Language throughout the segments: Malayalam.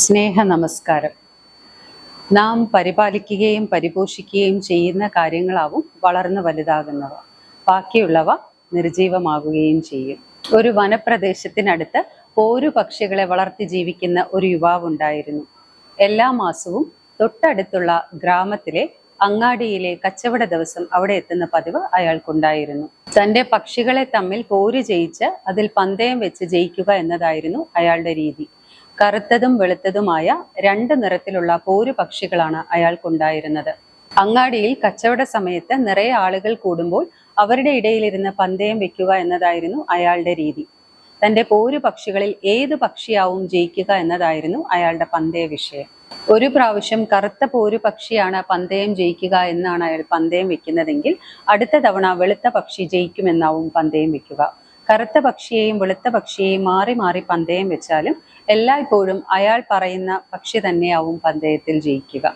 സ്നേഹ നമസ്കാരം നാം പരിപാലിക്കുകയും പരിപോഷിക്കുകയും ചെയ്യുന്ന കാര്യങ്ങളാവും വളർന്നു വലുതാകുന്നവ. ബാക്കിയുള്ളവ നിർജീവമാകുകയും ചെയ്യും. ഒരു വനപ്രദേശത്തിനടുത്ത് പോരു പക്ഷികളെ വളർത്തി ജീവിക്കുന്ന ഒരു യുവാവുണ്ടായിരുന്നു. എല്ലാ മാസവും തൊട്ടടുത്തുള്ള ഗ്രാമത്തിലെ അങ്ങാടിയിലെ കച്ചവട ദിവസം അവിടെ എത്തുന്ന പതിവ് അയാൾക്കുണ്ടായിരുന്നു. തന്റെ പക്ഷികളെ തമ്മിൽ പോര് ജയിച്ച് അതിൽ പന്തയം വെച്ച് ജയിക്കുക എന്നതായിരുന്നു അയാളുടെ രീതി. കറുത്തതും വെളുത്തതുമായ രണ്ട് നിറത്തിലുള്ള പോരു പക്ഷികളാണ് അയാൾക്കുണ്ടായിരുന്നത്. അങ്ങാടിയിൽ കച്ചവട സമയത്ത് നിറയെ ആളുകൾ കൂടുമ്പോൾ അവരുടെ ഇടയിലിരുന്ന് പന്തയം വെക്കുക എന്നതായിരുന്നു അയാളുടെ രീതി. തന്റെ പോരു പക്ഷികളിൽ ഏത് പക്ഷിയാവും ജയിക്കുക എന്നതായിരുന്നു അയാളുടെ പന്തയ വിഷയം. ഒരു പ്രാവശ്യം കറുത്ത പോരു പക്ഷിയാണ് പന്തയം ജയിക്കുക എന്നാണ് അയാൾ പന്തയം വെക്കുന്നതെങ്കിൽ അടുത്ത തവണ വെളുത്ത പക്ഷി ജയിക്കുമെന്നാവും പന്തയം വെക്കുക. കറുത്ത പക്ഷിയെയും വെളുത്ത പക്ഷിയെയും മാറി മാറി പന്തയം വെച്ചാലും എല്ലായ്പ്പോഴും അയാൾ പറയുന്ന പക്ഷി തന്നെയാവും പന്തയത്തിൽ ജയിക്കുക.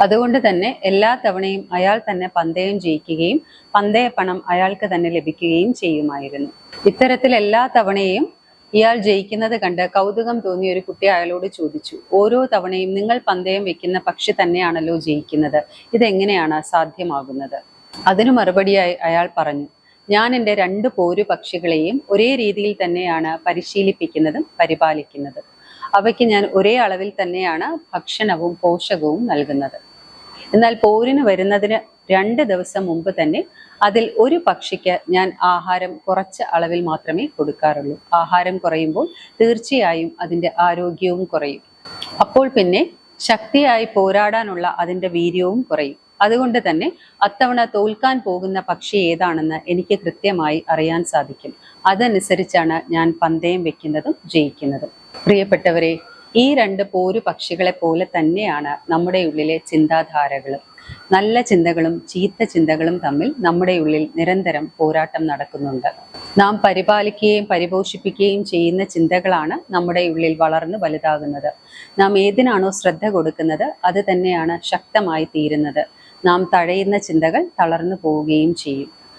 അതുകൊണ്ട് തന്നെ എല്ലാ തവണയും അയാൾ തന്നെ പന്തയം ജയിക്കുകയും പന്തയ പണം അയാൾക്ക് തന്നെ ലഭിക്കുകയും ചെയ്യുമായിരുന്നു. ഇത്തരത്തിൽ എല്ലാ തവണയും ഇയാൾ ജയിക്കുന്നത് കണ്ട് കൗതുകം തോന്നിയ ഒരു കുട്ടി അയാളോട് ചോദിച്ചു ഓരോ തവണയും നിങ്ങൾ പന്തയം വെക്കുന്ന പക്ഷി തന്നെയാണല്ലോ ജയിക്കുന്നത്. ഇതെങ്ങനെയാണ് സാധ്യമാകുന്നത്? അതിനു മറുപടിയായി അയാൾ പറഞ്ഞു ഞാൻ എന്റെ രണ്ട് പോരു പക്ഷികളെയും ഒരേ രീതിയിൽ തന്നെയാണ് പരിശീലിപ്പിക്കുന്നതും പരിപാലിക്കുന്നതും. അവയ്ക്ക് ഞാൻ ഒരേ അളവിൽ തന്നെയാണ് ഭക്ഷണവും പോഷകവും നൽകുന്നത്. എന്നാൽ പോരിന് വരുന്നതിന് രണ്ട് ദിവസം മുമ്പ് തന്നെ അതിൽ ഒരു പക്ഷിക്ക് ഞാൻ ആഹാരം കുറച്ച് അളവിൽ മാത്രമേ കൊടുക്കാറുള്ളൂ. ആഹാരം കുറയുമ്പോൾ തീർച്ചയായും അതിന്റെ ആരോഗ്യവും കുറയും. അപ്പോൾ പിന്നെ ശക്തിയായി പോരാടാനുള്ള അതിന്റെ വീര്യവും കുറയും. അതുകൊണ്ട് തന്നെ അത്തവണ തോൽക്കാൻ പോകുന്ന പക്ഷി ഏതാണെന്ന് എനിക്ക് കൃത്യമായി അറിയാൻ സാധിക്കും. അതനുസരിച്ചാണ് ഞാൻ പന്തയം വെക്കുന്നതും ജയിക്കുന്നതും. പ്രിയപ്പെട്ടവരെ ഈ രണ്ട് പോരു പക്ഷികളെ പോലെ തന്നെയാണ് നമ്മുടെ ഉള്ളിലെ ചിന്താധാരകളും. നല്ല ചിന്തകളും ചീത്ത ചിന്തകളും തമ്മിൽ നമ്മുടെ ഉള്ളിൽ നിരന്തരം പോരാട്ടം നടക്കുന്നുണ്ട്. നാം പരിപാലിക്കുകയും പരിപോഷിപ്പിക്കുകയും ചെയ്യുന്ന ചിന്തകളാണ് നമ്മുടെ ഉള്ളിൽ വളർന്നു വലുതാകുന്നത്. നാം ഏതിനാണോ ശ്രദ്ധ കൊടുക്കുന്നത് അത് തന്നെയാണ് ശക്തമായി തീരുന്നത്. നാം തഴയുന്ന ചിന്തകൾ തളർന്നു പോവുകയും ചെയ്യും.